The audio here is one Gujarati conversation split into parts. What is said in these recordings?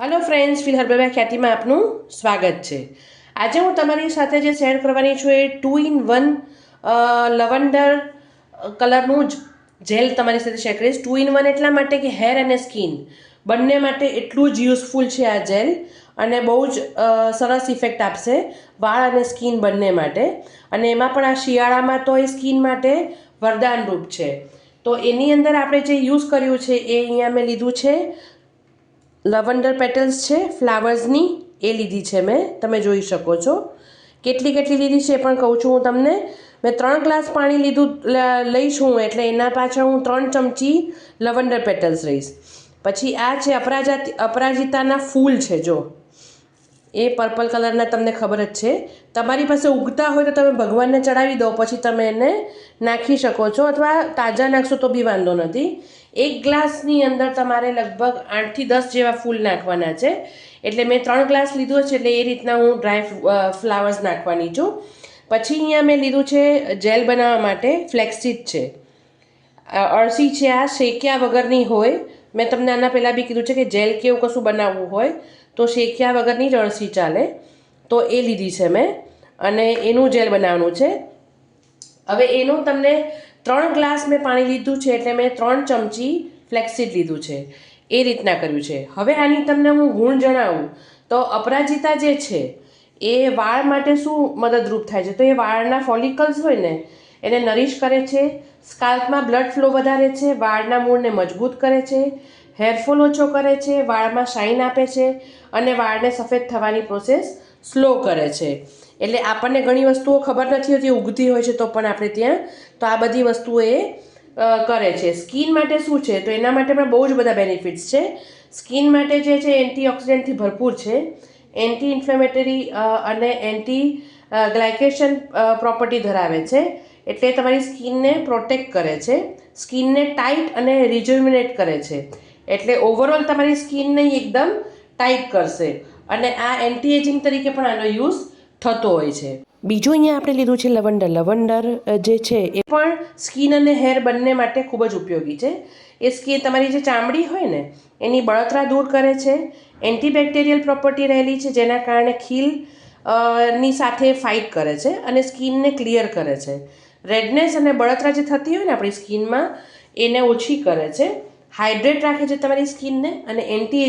હલો ફ્રેન્ડ્સ ફિલ હર્બેબા ખ્યાતિમાં આપનું સ્વાગત છે. આજે હું તમારી સાથે જે શેર કરવાની છું એ ટુ ઇન વન લવંડર કલરનું જ જેલ તમારી સાથે શેર કરીશ. ટુ ઇન વન એટલા માટે કે હેર અને સ્કિન બંને માટે એટલું જ યુઝફુલ છે આ જેલ અને બહુ જ સરસ ઇફેક્ટ આપશે વાળ અને સ્કિન બંને માટે. અને એમાં પણ આ શિયાળામાં તો એ સ્કિન માટે વરદાનરૂપ છે. તો એની અંદર આપણે જે યુઝ કર્યું છે એ અહીંયા મેં લીધું છે. લવંડર પેટલ્સ છે ફ્લાવર્સની એ લીધી છે મેં. તમે જોઈ શકો છો. કેટલી કેટલી લીધી છે એ પણ કહું છું હું તમને. મેં ત્રણ ગ્લાસ પાણી લીધું લઈશ હું, એટલે એના પાછળ હું ત્રણ ચમચી લવંડર પેટલ્સ લઈશ પછી આ છે અપરાજા, અપરાજિતાના ફૂલ છે, જો. એ પર્પલ કલરના તમને ખબર જ છે. તમારી પાસે ઉગતા હોય તો તમે ભગવાનને ચડાવી દો, પછી તમે એને નાખી શકો છો અથવા તાજા નાખશો તો બી વાંધો નથી. એક ગ્લાસની અંદર તમારે લગભગ આઠથી દસ જેવા ફૂલ નાખવાના છે. એટલે મેં ત્રણ ગ્લાસ લીધો છે, એટલે એ રીતના હું ડ્રાય ફ્લાવર્સ નાખવાની છું. પછી અહીંયા મેં લીધું છે જેલ બનાવવા માટે ફ્લેક્સીડ છે. અળસી છે આ, શેક્યા વગરની હોય. મેં તમને આના પહેલાં બી કીધું છે કે જેલ કે એવું કશું બનાવવું હોય, તો શેક્યા વગરની જ અળસી ચાલે. તો એ લીધી છે મેં. અને એનું જેલ બનાવવાનું છે. હવે એનું તમને ત્રણ ગ્લાસ મેં પાણી લીધું છે એટલે મેં ત્રણ ચમચી ફ્લેક્સીડ લીધું છે. એ રીતના કર્યું છે. હવે આની તમને હું ગુણ જણાવું. તો અપરાજિતા જે છે, એ વાળ માટે શું મદદરૂપ થાય છે? તો એ વાળના ફોલિકલ્સ હોય ને, એને નરીશ કરે છે, સ્કાલ્પમાં બ્લડ ફ્લો વધારે છે, વાળના મૂળને મજબૂત કરે છે હેરફોલ ઓછો કરે છે, વાળમાં શાઇન આપે છે અને વાળને સફેદ થવાની પ્રોસેસ સ્લો કરે છે. એટલે આપણને ઘણી વસ્તુઓ ખબર નથી હોતી, ઉગતી હોય છે તો પણ આપણે ત્યાં, તો આ બધી વસ્તુઓ એ કરે છે. સ્કિન માટે શું છે? તો એના માટે પણ બહુ જ બધા બેનિફિટ્સ છે. સ્કિન માટે જે છે એન્ટીઓક્સિડન્ટથી ભરપૂર છે. એન્ટી ઇન્ફ્લેમેટરી અને એન્ટી ગ્લાયકેશન પ્રોપર્ટી ધરાવે છે. એટલે તમારી સ્કિનને પ્રોટેક્ટ કરે છે. સ્કિનને ટાઈટ અને રિજ્યુમિનેટ કરે છે. એટલે ઓવરઓલ તમારી સ્કિનને એકદમ ટાઈટ કરશે. અને આ એન્ટી એજિંગ તરીકે પણ આનો યુઝ થતો હોય છે. બીજું અહીંયા આપણે લીધું છે લવંડર. લવંડર જે છે એ પણ સ્કિન અને હેર બંને માટે ખૂબ જ ઉપયોગી છે. એ સ્કિન તમારી જે ચામડી હોય ને, એની બળતરા દૂર કરે છે. એન્ટીબેક્ટેરિયલ પ્રોપર્ટી રહેલી છે જેના કારણે ખીલની સાથે ફાઇટ કરે છે અને સ્કિનને ક્લિયર કરે છે. રેડનેસ અને બળતરા જે થતી હોય ને આપણી સ્કિનમાં, એને ઓછી કરે છે. હાઇડ્રેટ રાખે છે તમારી સ્કિનને અને એન્ટી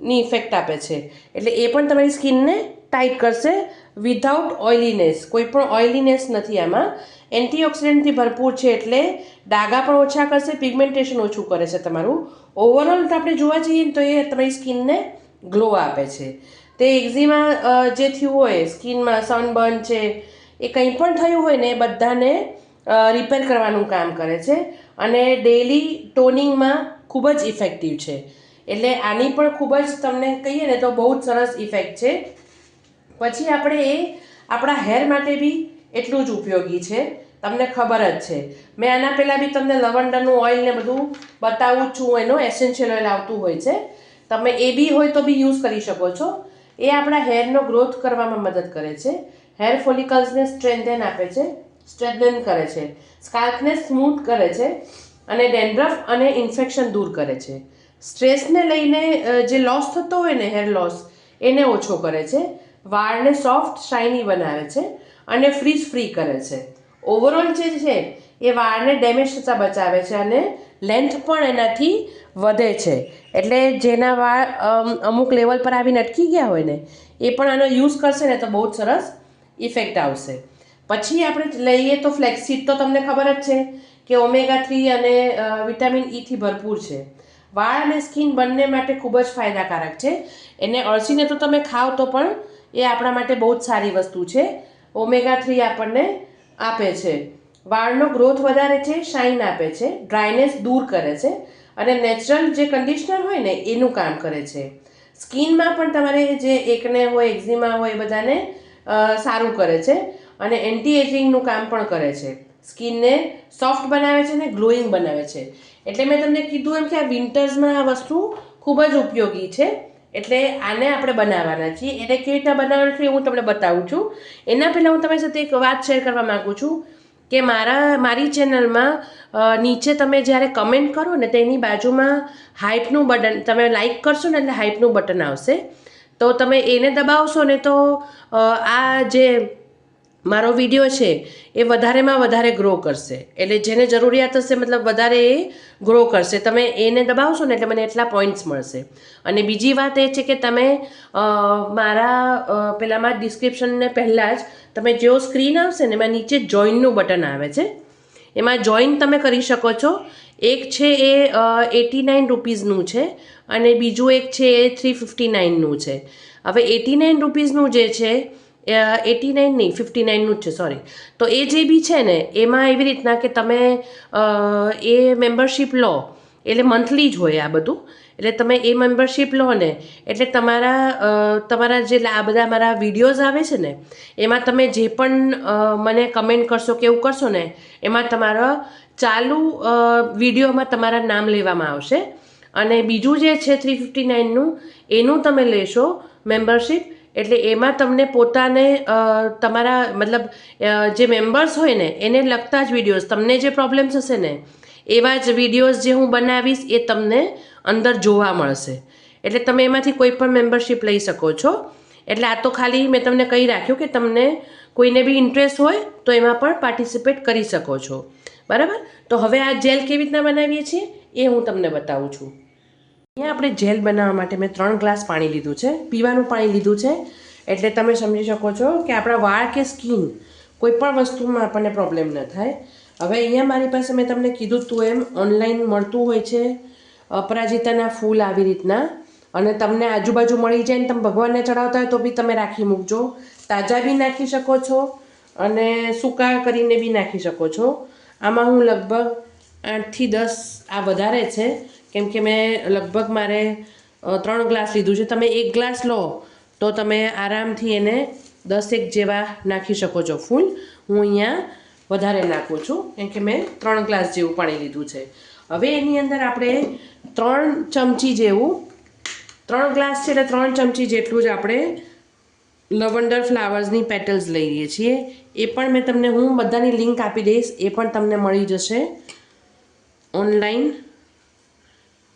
એજિંગની ઇફેક્ટ આપે છે. એટલે એ પણ તમારી સ્કિનને ટાઈટ કરશે વિધાઉટ ઓઇલીનેસ કોઈ પણ ઓઇલીનેસ નથી આમાં. એન્ટીઓક્સિડન્ટથી ભરપૂર છે એટલે ડાઘા પણ ઓછા કરશે પિગમેન્ટેશન ઓછું કરે છે તમારું. ઓવરઓલ આપણે જોવા જઈએ ને તો એ તમારી સ્કિનને ગ્લો આપે છે. તે એક્ઝીમાં જે થયું હોય સ્કિનમાં સનબર્ન છે, એ કંઈ પણ થયું હોય ને એ બધાને રિપેર કરવાનું કામ કરે છે. અને ડેલી ટોનિંગમાં ખૂબ જ ઇફેક્ટિવ છે. એટલે આની પણ ખૂબ જ તમને કહીએ ને તો બહુ જ સરસ ઇફેક્ટ છે. પછી આપણે એ આપણા હેર માટે બી એટલું જ ઉપયોગી છે. તમને ખબર જ છે. મેં આના પહેલાં બી તમને લવંડરનું ઓઇલ ને બધું બતાવું છું, એનો એસેન્શિયલ ઓઇલ આવતું હોય છે. તમે એ બી હોય તો બી યુઝ કરી શકો છો. એ આપણા હેરનો ગ્રોથ કરવામાં મદદ કરે છે. હેર ફોલિકલ્સને સ્ટ્રેન્થન આપે છે સ્ટ્રેન્થન કરે છે. સ્કાલ્પને સ્મૂથ કરે છે અને ડેન્ડ્રફ અને ઇન્ફેક્શન દૂર કરે છે. સ્ટ્રેસને લઈને જે લોસ થતો હોય ને હેર લોસ એને ઓછો કરે છે. વાળને સોફ્ટ શાઇની બનાવે છે અને ફ્રીજ ફ્રી કરે છે. ઓવરઓલ જે છે, એ વાળને ડેમેજ થતાં બચાવે છે અને લેન્થ પણ એનાથી વધે છે. એટલે જેના વાળ અમુક લેવલ પર આવીને અટકી ગયા હોય ને, એ પણ આનો યુઝ કરશે ને તો બહુ જ સરસ ઇફેક્ટ આવશે. પછી આપણે લઈએ તો ફ્લેક્સીડ તો તમને ખબર જ છે કે ઓમેગા થ્રી અને વિટામિન ઈથી ભરપૂર છે. વાળ અને સ્કિન બંને માટે ખૂબ જ ફાયદાકારક છે. એને અળસીને તો તમે ખાઓ તો પણ એ આપણા માટે બહુ જ સારી વસ્તુ છે. ઓમેગા થ્રી આપણને આપે છે. વાળનો ગ્રોથ વધારે છે, શાઇન આપે છે, ડ્રાયનેસ દૂર કરે છે અને નેચરલ જે કન્ડિશનર હોય ને એનું કામ કરે છે. સ્કિનમાં પણ તમારે જે એકને હોય, એક્ઝિમા હોય એ બધાને સારું કરે છે અને એન્ટી એજિંગનું કામ પણ કરે છે. સ્કિનને સોફ્ટ બનાવે છે ને ગ્લોઈંગ બનાવે છે. એટલે મેં તમને કીધું એમ કે આ વિન્ટર્સમાં આ વસ્તુ ખૂબ જ ઉપયોગી છે. એટલે આને આપણે બનાવવાના છીએ. એને કેવી રીતના બનાવવાનું છે હું તમને બતાવું છું. એના પહેલાં હું તમારી સાથે એક વાત શેર કરવા માગું છું કે મારા, મારી ચેનલમાં નીચે તમે જ્યારે કમેન્ટ કરો ને તેની બાજુમાં હાઇપનું બટન તમે લાઇક કરશો ને એટલે હાઇપનું બટન આવશે. તો તમે એને દબાવશો ને તો આ જે મારો વીડિયો છે, એ વધારેમાં વધારે ગ્રો કરશે. એટલે જેને જરૂરિયાત હશે, મતલબ વધારે એ ગ્રો કરશે. તમે એને દબાવશો ને, એટલે મને એટલા પોઈન્ટ્સ મળશે. અને બીજી વાત એ છે કે તમે મારા પેલામાં ડિસ્ક્રિપ્શનને પહેલાં જ તમે જેવો સ્ક્રીન આવશે ને, એમાં નીચે જોઈનનું બટન આવે છે. એમાં જોઈન તમે કરી શકો છો. એક છે એ એટી નાઇન રૂપીઝનું છે અને બીજું એક છે એ થ્રી ફિફ્ટી નાઇનનું છે. હવે એટી નાઇન રૂપીઝનું જે છે એટી નાઇન નહીં, ફિફ્ટી નાઇનનું જ છે સોરી તો એ જે બી છે ને, એમાં એવી રીતના કે તમે એ મેમ્બરશીપ લો, એટલે મંથલી જ હોય આ બધું. એટલે તમે એ મેમ્બરશીપ લો ને, એટલે તમારા તમારા જે આ બધા મારા વિડીયોઝ આવે છે ને, એમાં તમે જે પણ મને કમેન્ટ કરશો કે એવું કરશો ને, એમાં તમારા ચાલુ વિડીયોમાં તમારા નામ લેવામાં આવશે. અને બીજું જે છે થ્રી ફિફ્ટી નાઇનનું એનું તમે લેશો મેમ્બરશીપ એટલે એમાં તમને પોતાને તમારા, મતલબ જે મેમ્બર્સ હોય ને, એને લગતા જ વિડીયોઝ તમને જે પ્રોબ્લેમ્સ હશે ને, એવા જ વિડીયોઝ જે હું બનાવીશ, એ તમને અંદર જોવા મળશે. એટલે તમે એમાંથી કોઈ પણ મેમ્બરશીપ લઈ શકો છો. એટલે આ તો ખાલી મેં તમને કહી રાખ્યું કે તમને કોઈને બી ઇન્ટરેસ્ટ હોય, તો એમાં પણ પાર્ટિસિપેટ કરી શકો છો. બરાબર? તો હવે આ જેલ કેવી રીતના બનાવીએ છીએ, એ હું તમને બતાવું છું. અહીંયા આપણે જેલ બનાવવા માટે મેં ત્રણ ગ્લાસ પાણી લીધું છે, પીવાનું પાણી લીધું છે. એટલે તમે સમજી શકો છો કે આપણા વાળ કે સ્કિન કોઈ પણ વસ્તુમાં આપણને પ્રોબ્લેમ ન થાય. હવે અહીંયા મારી પાસે મેં તમને કીધું તું એમ ઓનલાઈન મળતું હોય છે, અપરાજિતાના ફૂલ આવી રીતના. અને તમને આજુબાજુ મળી જાય ને તમે ભગવાનને ચડાવતા હોય તો બી તમે રાખી મૂકજો. તાજા બી નાખી શકો છો અને સૂકા કરીને બી નાખી શકો છો. આમાં હું લગભગ આઠથી દસ આ વધારે છે. કેમ કે મેં લગભગ મારે ત્રણ ગ્લાસ લીધું છે. તમે એક ગ્લાસ લો, તો તમે આરામથી એને દસેક જેવા નાખી શકો છો ફૂલ. હું અહીંયા વધારે નાખું છું, કેમ કે મેં ત્રણ ગ્લાસ જેવું પાણી લીધું છે. હવે એની અંદર આપણે ત્રણ ચમચી જેવું, ત્રણ ગ્લાસ છે એટલે ત્રણ ચમચી જેટલું જ આપણે લવંડર ફ્લાવર્સની પેટલ્સ લઈએ છીએ. એ પણ મેં તમને, હું બધાની લિંક આપી દઈશ, એ પણ તમને મળી જશે ઓનલાઈન.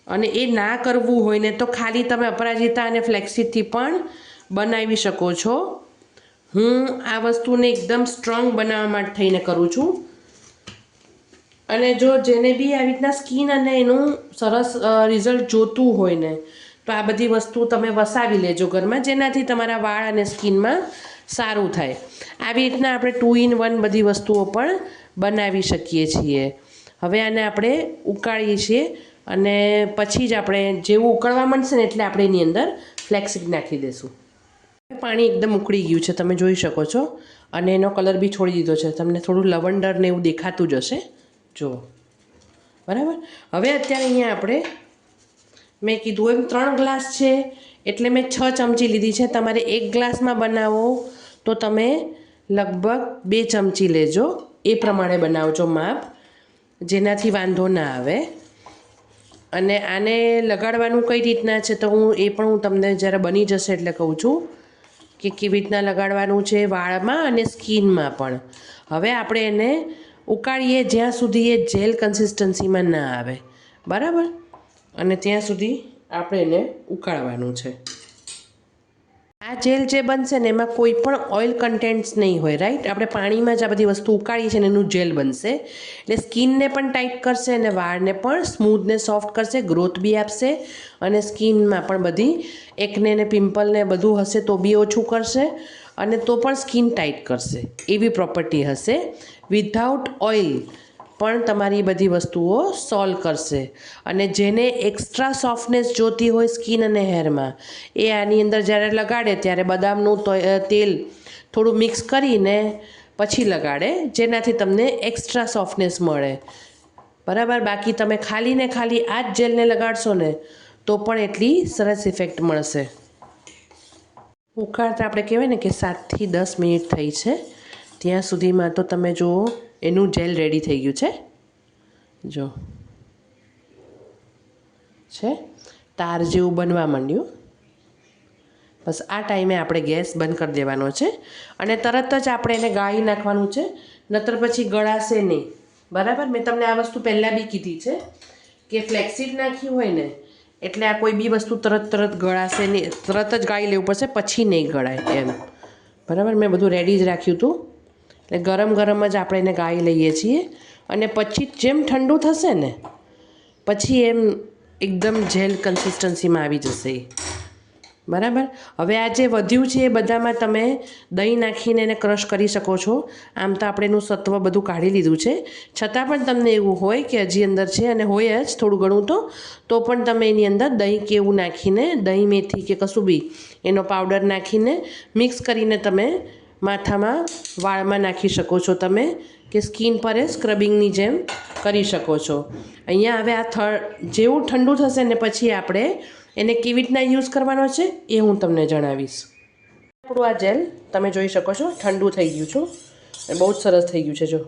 અને એ ના કરવું હોય ને તો ખાલી તમે અપરાજિતા અને ફ્લેક્સીથી પણ બનાવી શકો છો. હું આ વસ્તુને એકદમ સ્ટ્રોંગ બનાવવા માટે થઈને કરું છું. અને જો જેને બી આવી રીતના સ્કીન અને એનું સરસ રિઝલ્ટ જોતું હોય ને, તો આ બધી વસ્તુ તમે વસાવી લેજો ઘરમાં, જેનાથી તમારા વાળ અને સ્કિનમાં સારું થાય. આવી રીતના આપણે ટુ ઇન વન બધી વસ્તુઓ પણ બનાવી શકીએ છીએ. હવે આને આપણે ઉકાળીએ છીએ. અને પછી જ આપણે જેવું ઉકળવા માંડશે ને એટલે આપણે એની અંદર ફ્લેક્સિક નાખી દઈશું પાણી એકદમ ઉકળી ગયું છે, તમે જોઈ શકો છો. અને એનો કલર બી છોડી દીધો છે. તમને થોડું લવંડર ને એવું દેખાતું જ હશે. જુઓ. બરાબર? હવે અત્યારે અહીંયા આપણે મેં કીધું એમ ત્રણ ગ્લાસ છે, એટલે મેં છ ચમચી લીધી છે. તમારે એક ગ્લાસમાં બનાવો તો તમે લગભગ બે ચમચી લેજો. એ પ્રમાણે બનાવજો માપ. જેનાથી વાંધો ના આવે. અને આને લગાડવાનું કઈ રીતના છે તો હું એ પણ હું તમને જ્યારે બની જશે એટલે કહું છું કે કેવી રીતના લગાડવાનું છે વાળમાં અને સ્કિનમાં પણ. હવે આપણે એને ઉકાળીએ જ્યાં સુધી એ જેલ કન્સિસ્ટન્સીમાં ના આવે. બરાબર? અને ત્યાં સુધી આપણે એને ઉકાળવાનું છે. આ જેલ જે બનશે ને એમાં કોઈ પણ ઓઇલ કન્ટેન્ટ્સ નહીં હોય રાઈટ આપણે પાણીમાં જ આ બધી વસ્તુ ઉકાળીએ છીએ ને એનું જેલ બનશે. એટલે સ્કિનને પણ ટાઈટ કરશે અને વાળને પણ સ્મૂથને સોફ્ટ કરશે ગ્રોથ બી આપશે અને સ્કિનમાં પણ બધી એકને ને પિમ્પલને બધું હશે તો બી ઓછું કરશે અને તો પણ સ્કિન ટાઈટ કરશે. એવી પ્રોપર્ટી હશે. વિધાઉટ ઓઇલ પણ તમારી બધી વસ્તુઓ સોલ્વ કરશે. અને જેને એક્સ્ટ્રા સોફ્ટનેસ જોતી હોય સ્કિન અને હેરમાં એ આની અંદર જ્યારે લગાડે ત્યારે બદામનું તેલ થોડું મિક્સ કરીને પછી લગાડે, જેનાથી તમને એક્સ્ટ્રા સોફ્ટનેસ મળે. બરાબર? બાકી તમે ખાલી ને ખાલી આ જ જેલને લગાડશો ને, તો પણ એટલી સરસ ઇફેક્ટ મળશે. ઉકાળતા આપણે કહેવાય ને કે સાતથી દસ મિનિટ થઈ છે. ત્યાં સુધીમાં તો તમે જુઓ એનું જેલ રેડી થઈ ગયું છે. જો. છે? તાર જેવું બનવા માંડ્યું. બસ આ ટાઈમે આપણે ગેસ બંધ કરી દેવાનો છે અને તરત જ આપણે એને ગાળી નાખવાનું છે. નતર પછી ગળાશે નહીં. બરાબર? મેં તમને આ વસ્તુ પહેલાં બી કીધી છે કે ફ્લેક્સિડ નાખ્યું હોય ને, એટલે આ કોઈ બી વસ્તુ તરત તરત ગળાશે નહીં. તરત જ ગાળી લેવું પડશે, પછી નહીં ગળાય એમ. બરાબર? મેં બધું રેડી જ રાખ્યું હતું એટલે ગરમ ગરમ જ આપણે એને ગાળી લઈએ છીએ. અને પછી જેમ ઠંડુ થશે ને, પછી એમ એકદમ જેલ કન્સિસ્ટન્સીમાં આવી જશે. બરાબર? હવે આ જે વધ્યું છે એ બધામાં તમે દહીં નાખીને એને ક્રશ કરી શકો છો. આમ તો આપણે એનું સત્વ બધું કાઢી લીધું છે. છતાં પણ તમને એવું હોય કે હજી અંદર છે અને હોય જ થોડું ઘણું તો તો પણ તમે એની અંદર દહીં કે એવું નાખીને, દહીં મેથી કે કશું બી એનો પાવડર નાખીને મિક્સ કરીને તમે માથામાં વાળમાં નાખી શકો છો તમે કે સ્કિન પર એ સ્ક્રબિંગની જેમ કરી શકો છો. અહીંયા હવે આ થ જેવું ઠંડુ થશે ને પછી આપણે એને કેવી રીતના યુઝ કરવાનો છે એ હું તમને જણાવીશ. આપણું આ જેલ તમે જોઈ શકો છો, ઠંડુ થઈ ગયું છું એ બહુ જ સરસ થઈ ગયું છે જો.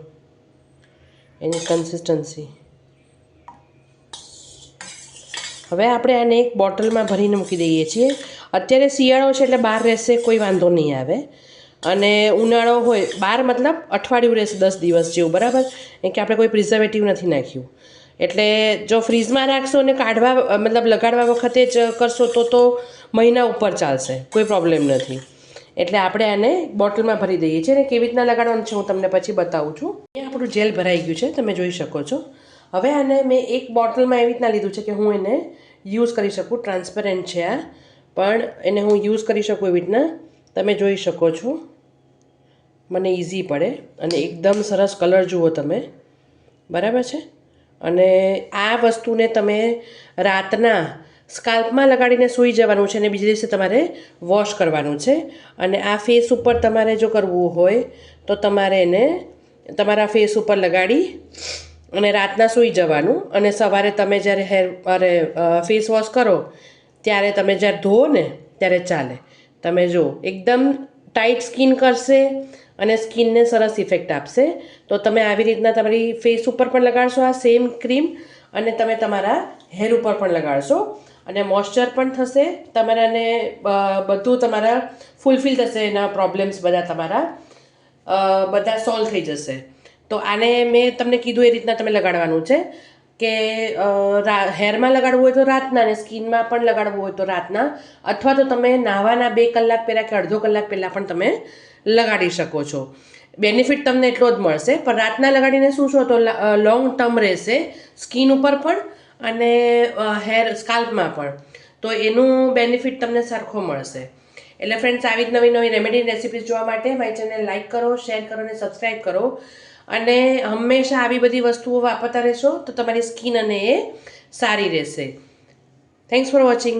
એની કન્સિસ્ટન્સી હવે આપણે આને એક બોટલમાં ભરીને મૂકી દઈએ છીએ. અત્યારે શિયાળો છે એટલે બહાર રહેશે, કોઈ વાંધો નહીં આવે. અને ઉનાળો હોય, બાર મતલબ અઠવાડિયું રહેશે દસ દિવસ જેવું, બરાબર? એ કે આપણે કોઈ પ્રિઝર્વેટિવ નથી નાખ્યું. એટલે જો ફ્રીઝમાં રાખશો અને કાઢવા, મતલબ લગાડવા વખતે જ કરશો તો તો મહિના ઉપર ચાલશે, કોઈ પ્રોબ્લેમ નથી. એટલે આપણે આને બોટલમાં ભરી દઈએ છીએ અને કેવી રીતના લગાડવાનું છે હું તમને પછી બતાવું છું. અહીંયા આપણું જેલ ભરાઈ ગયું છે, તમે જોઈ શકો છો. હવે આને મેં એક બોટલમાં એવી રીતના લીધું છે કે હું એને યુઝ કરી શકું ટ્રાન્સપેરન્ટ છે આ. પણ એને હું યુઝ કરી શકું એવી રીતના, તમે જોઈ શકો છો. મને ઇઝી પડે અને એકદમ સરસ કલર જુઓ તમે. બરાબર છે? અને આ વસ્તુને તમે રાતના સ્કાલ્પમાં લગાડીને સૂઈ જવાનું છે અને બીજે દિવસે તમારે વોશ કરવાનું છે. અને આ ફેસ ઉપર તમારે જો કરવું હોય તો તમારે એને તમારા ફેસ ઉપર લગાડી અને રાતના સૂઈ જવાનું. અને સવારે તમે જ્યારે હેર અરે ફેસ વોશ કરો ત્યારે તમે જ્યારે ધોવો ને ત્યારે ચાલે. તમે જો એકદમ ટાઈટ સ્કિન કરશે અને સ્કિનને સરસ ઇફેક્ટ આપશે. તો તમે આવી રીતના તમારી ફેસ ઉપર પણ લગાડશો આ સેમ ક્રીમ અને તમે તમારા હેર ઉપર પણ લગાડશો. અને મોઇશ્ચર પણ થશે. તમારાને બધું તમારા ફૂલફિલ થશે, એના પ્રોબ્લેમ્સ બધા તમારા બધા સોલ્વ થઈ જશે. તો આને મેં તમને કીધું એ રીતના તમે લગાડવાનું છે કે હેરમાં લગાડવું હોય તો રાતના અને સ્કિનમાં પણ લગાડવું હોય તો રાતના. અથવા તો તમે નાહવાના બે કલાક પહેલાં કે અડધો કલાક પહેલાં પણ તમે લગાડી શકો છો. બેનિફિટ તમને એટલો જ મળશે. પણ રાતના લગાડીને શું છો તો લોંગ ટર્મ રહેશે સ્કિન ઉપર પણ અને હેર સ્કાલ્પમાં પણ. તો એનું બેનિફિટ તમને સરખો મળશે. એટલે ફ્રેન્ડ્સ આવી જ નવી નવી રેમેડી રેસિપીઝ જોવા માટે મારી ચેનલ લાઇક કરો શેર કરો અને સબસ્ક્રાઈબ કરો. અને હંમેશા આવી બધી વસ્તુઓ વાપરતા રહેશો તો તમારી સ્કિન અને એ સારી રહેશે. Thanks for watching